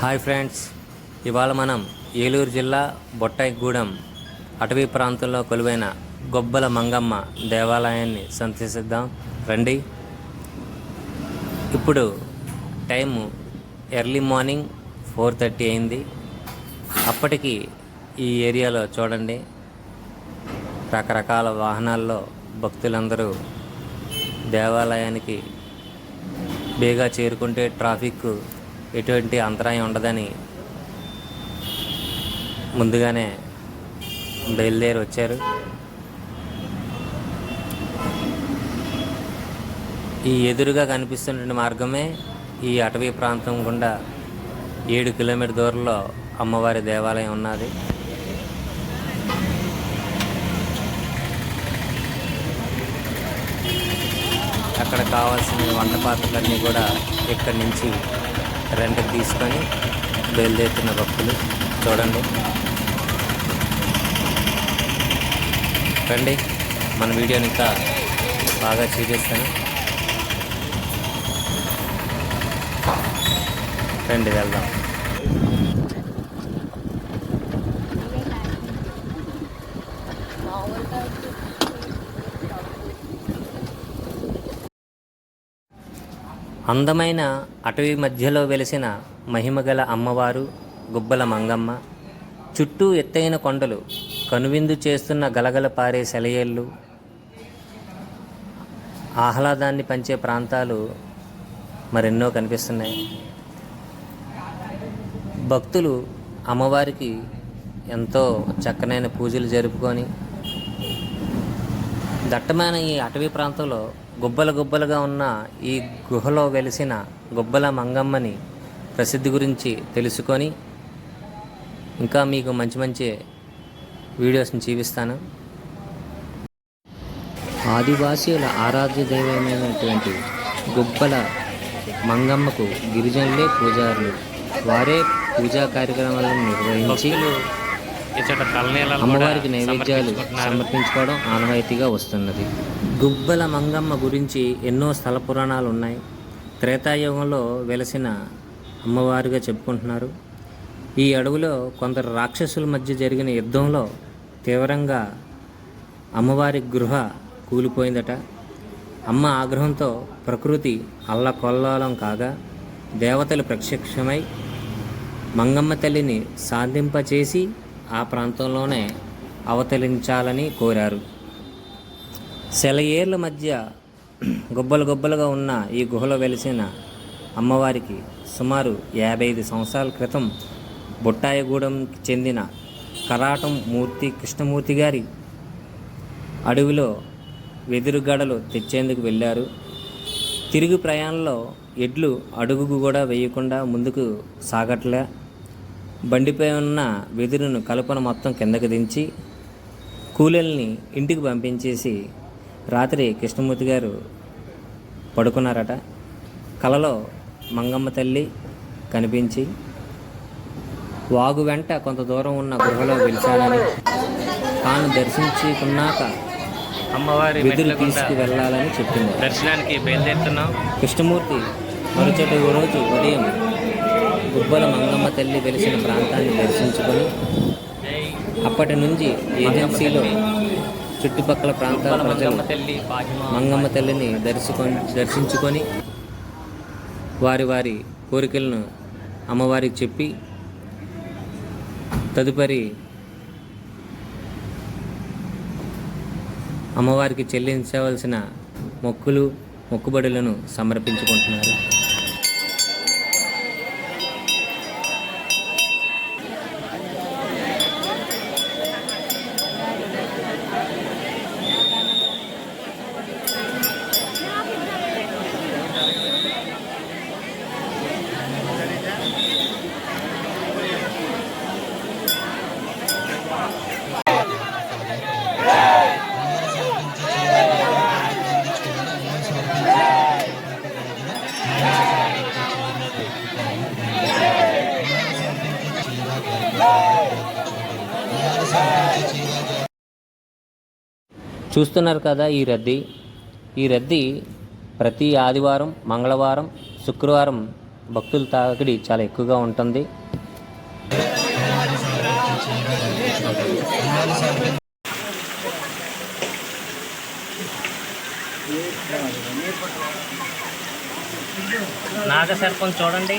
Hi friends ఇవాళ మనం ఏలూరు జిల్లా బొట్టాయిగూడెం అటవీ ప్రాంతంలో కొలువైన గొబ్బల మంగమ్మ దేవాలయాన్ని సందర్శిద్దాం. రండి. ఇప్పుడు time early morning four thirty అయింది. అప్పటికి ఈ ఏరియాలో చూడండి. రకరకాల వాహనాల్లో భక్తులందరూ దేవాలయానికి బేగా చేరుకుంటే ట్రాఫిక్ ఎటువంటి అంతరాయం ఉండదని ముందుగానే బయలుదేరి వచ్చారు. ఈ ఎదురుగా కనిపిస్తున్న మార్గమే ఈ అటవీ ప్రాంతం గుండా ఏడు కిలోమీటర్ దూరంలో అమ్మవారి దేవాలయం ఉన్నది. అక్కడ కావాల్సిన వంట పాత్రలన్నీ కూడా ఇక్కడి నుంచి రెంట్కి తీసుకొని బయలుదేరుతున్న భక్తులు చూడండి. రండి మన వీడియోని ఇంకా బాగా చేసేస్తాను రండి వెళ్దాం. అందమైన అటవీ మధ్యలో వెలిసిన మహిమగల అమ్మవారు గుబ్బల మంగమ్మ చుట్టూ ఎత్తైన కొండలు కనువిందు చేస్తున్న గలగల పారే సెలయేళ్ళు ఆహ్లాదాన్ని పంచే ప్రాంతాలు మరెన్నో కనిపిస్తున్నాయి. భక్తులు అమ్మవారికి ఎంతో చక్కనైన పూజలు జరుపుకొని దట్టమైన ఈ అటవీ ప్రాంతంలో గుబ్బల గుబ్బలుగా ఉన్న ఈ గుహలో వెలిసిన గుబ్బల మంగమ్మని ప్రసిద్ధి గురించి తెలుసుకొని ఇంకా మీకు మంచి మంచి వీడియోస్ని చూపిస్తాను. ఆదివాసీల ఆరాధ్య దైవమైనటువంటి గుబ్బల మంగమ్మకు గిరిజనులే పూజారులు. వారే పూజా కార్యక్రమాలను నిర్వహించి అమ్మవారికి నైవేద్యాలు సమర్పించుకోవడం ఆనవాయితీగా వస్తున్నది. గుబ్బల మంగమ్మ గురించి ఎన్నో స్థల పురాణాలు ఉన్నాయి. త్రేతాయుగంలో వెలసిన అమ్మవారిగా చెప్పుకుంటున్నారు. ఈ అడవిలో కొందరు రాక్షసుల మధ్య జరిగిన యుద్ధంలో తీవ్రంగా అమ్మవారి గృహ కూలిపోయిందట. అమ్మ ఆగ్రహంతో ప్రకృతి అల్లకొల్లాలం కాగా దేవతలు ప్రత్యక్షమై మంగమ్మ తల్లిని సాధింపచేసి ఆ ప్రాంతంలోనే అవతరించాలని కోరారు. సెలయేర్ల మధ్య గుబ్బలు గుబ్బలుగా ఉన్న ఈ గుహలో వెలిసిన అమ్మవారికి సుమారు యాభై ఐదు సంవత్సరాల క్రితం బుట్టాయగూడెంకి చెందిన కరాటం మూర్తి కృష్ణమూర్తి గారి అడవిలో వెదురుగడలు తెచ్చేందుకు వెళ్ళారు. తిరుగు ప్రయాణంలో ఎడ్లు అడుగుకు కూడా వేయకుండా ముందుకు సాగట్లే బండిపై ఉన్న వెదురును కలుపను మొత్తం కిందకి దించి కూలీల్ని ఇంటికి పంపించేసి రాత్రి కృష్ణమూర్తి గారు పడుకున్నారట. కలలో మంగమ్మ తల్లి కనిపించి వాగు వెంట కొంత దూరం ఉన్న గృహలో వెలిచానని తాను దర్శించుకున్నాక అమ్మవారి వెదురు తీసుకు వెళ్ళాలని చెప్పింది. దర్శనానికి బయలుదేరుతున్నాం. కృష్ణమూర్తి మరుచటి రోజు ఉదయం గుబ్బల మంగమ్మ తల్లి వెలిసిన ప్రాంతాన్ని దర్శించుకొని అప్పటి నుంచి ఏజెన్సీలో చుట్టుపక్కల ప్రాంతాల ప్రజలు మంగమ్మ తల్లిని దర్శుకొని దర్శించుకొని వారి వారి కోరికలను అమ్మవారికి చెప్పి తదుపరి అమ్మవారికి చెల్లించవలసిన మొక్కులు మొక్కుబడులను సమర్పించుకుంటున్నారు. చూస్తున్నారు కదా ఈ రద్దీ. ఈ రద్దీ ప్రతి ఆదివారం మంగళవారం శుక్రవారం భక్తుల తాకిడి చాలా ఎక్కువగా ఉంటుంది. నాగసర్పం చూడండి.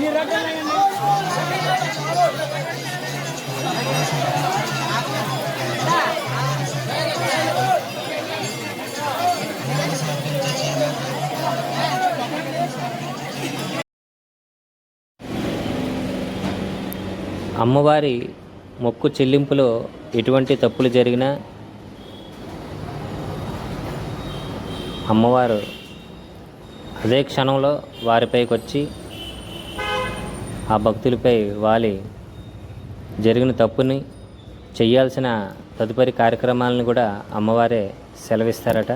మీరు రకాలైన అమ్మవారి మొక్కు చెల్లింపులో ఎటువంటి తప్పులు జరిగినా అమ్మవారు అదే క్షణంలో వారిపైకి వచ్చి ఆ భక్తులపై వాలి జరిగిన తప్పుని చేయాల్సిన తదుపరి కార్యక్రమాలను కూడా అమ్మవారే సెలవిస్తారట.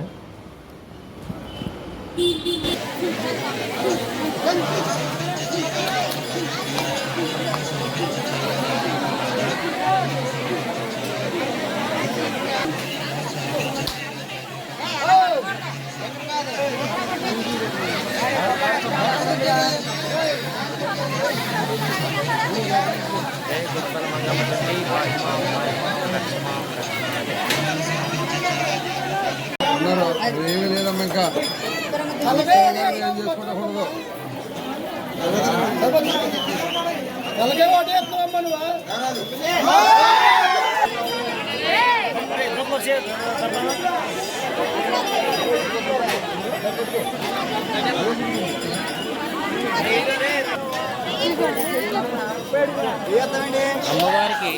ఏమీ లేదమ్మా ఇంకా. ఏం చేసుకోకూడదు. అమ్మవారికి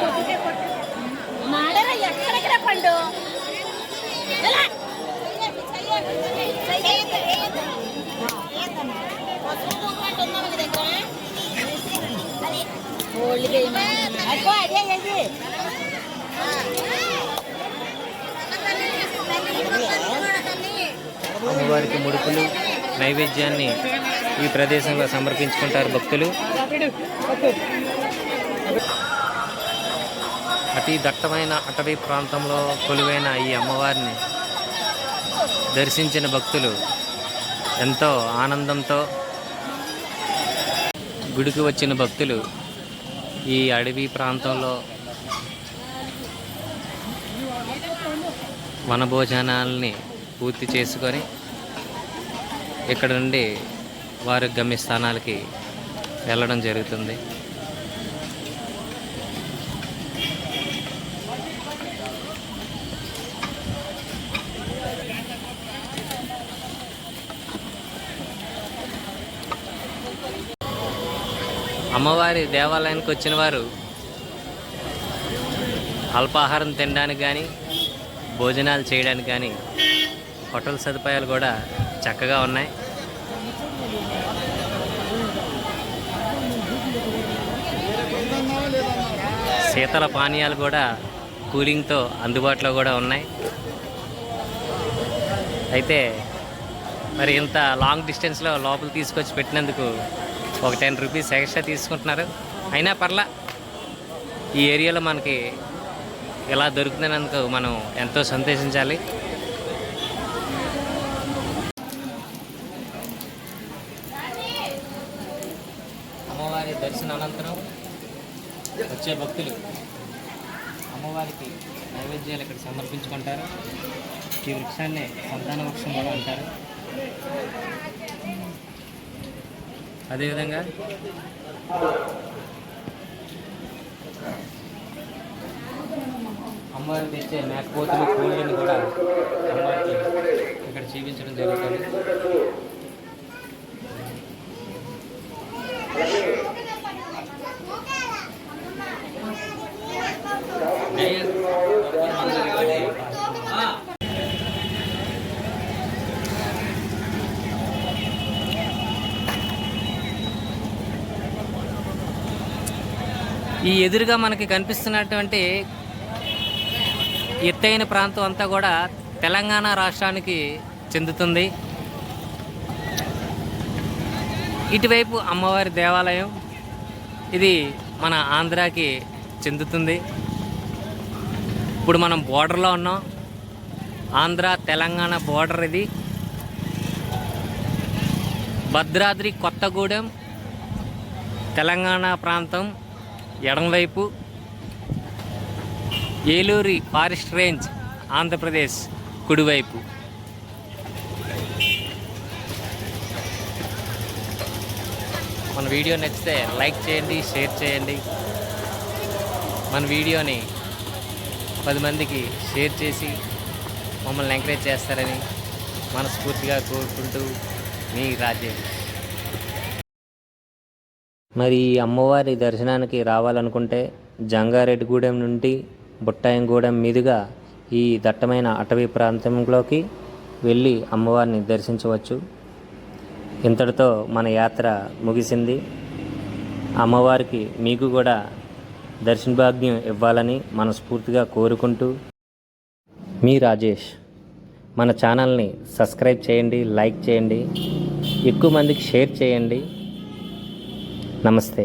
కొట్టుకే కొట్టు మాడరా ఎక్కడెక్కడ పండు ఎలా? ఓల్డ్గా ఏమన్నా? అదిగో అదే అది. అమ్మవారికి ముడుపులు నైవేద్యాన్ని ఈ ప్రదేశంలో సమర్పించుకుంటారు భక్తులు. అతి దట్టమైన అటవీ ప్రాంతంలో కొలువైన ఈ అమ్మవారిని దర్శించిన భక్తులు ఎంతో ఆనందంతో గుడికి వచ్చిన భక్తులు ఈ అడవి ప్రాంతంలో వనభోజనాల్ని పూర్తి చేసుకొని ఇక్కడ నుండి వారి గమ్యస్థానాలకి వెళ్ళడం జరుగుతుంది. అమ్మవారి దేవాలయానికి వచ్చిన వారు అల్పాహారం తినడానికి కానీ భోజనాలు చేయడానికి కానీ హోటల్ సదుపాయాలు కూడా చక్కగా ఉన్నాయి. శీతల పానీయాలు కూడా కూలింగ్తో అందుబాటులో కూడా ఉన్నాయి. అయితే మరి ఇంత లాంగ్ డిస్టెన్స్లో లోపల తీసుకొచ్చి పెట్టినందుకు ఒక టెన్ రూపీస్ ఎక్స్ట్రా తీసుకుంటున్నారు. అయినా పర్లా ఈ ఏరియాలో మనకి ఇలా దొరుకుతున్నందుకు మనం ఎంతో సంతోషించాలి. వచ్చే భక్తులు అమ్మవారికి నైవేద్యాలు ఇక్కడ సమర్పించుకుంటారు. ఈ వృక్షాన్ని సంతాన వృక్షం కూడా అంటారు. అదేవిధంగా అమ్మవారికి తెచ్చే మేకపోతులు కోళ్ళని కూడా అమ్మవారికి ఇక్కడ చూపించడం జరుగుతుంది ఈ ఎదురుగా మనకి కనిపిస్తున్నటువంటి ఎత్తైన ప్రాంతం అంతా కూడా తెలంగాణ రాష్ట్రానికి చెందుతుంది. ఇటువైపు అమ్మవారి దేవాలయం ఇది మన ఆంధ్రాకి చెందుతుంది. ఇప్పుడు మనం బోర్డర్లో ఉన్నాం. ఆంధ్ర తెలంగాణ బోర్డర్ ఇది. భద్రాద్రి కొత్తగూడెం తెలంగాణ ప్రాంతం. ఎడంవైపు ఏలూరి ఫారెస్ట్ రేంజ్ ఆంధ్రప్రదేశ్ కుడివైపు. మన వీడియో నచ్చితే లైక్ చేయండి షేర్ చేయండి. మన వీడియోని పది మందికి షేర్ చేసి మమ్మల్ని ఎంకరేజ్ చేస్తారని మనస్ఫూర్తిగా కోరుకుంటూ మీ రాజేష్. మరి ఈ అమ్మవారి దర్శనానికి రావాలనుకుంటే జంగారెడ్డిగూడెం నుండి బుట్టాయంగూడెం మీదుగా ఈ దట్టమైన అటవీ ప్రాంతంలోకి వెళ్ళి అమ్మవారిని దర్శించవచ్చు. ఇంతటితో మన యాత్ర ముగిసింది. అమ్మవారికి మీకు కూడా దర్శన భాగ్యం ఇవ్వాలని మనస్ఫూర్తిగా కోరుకుంటూ మీ రాజేష్. మన ఛానల్ని సబ్స్క్రైబ్ చేయండి లైక్ చేయండి. ఎక్కువ మందికి షేర్ చేయండి. నమస్తే.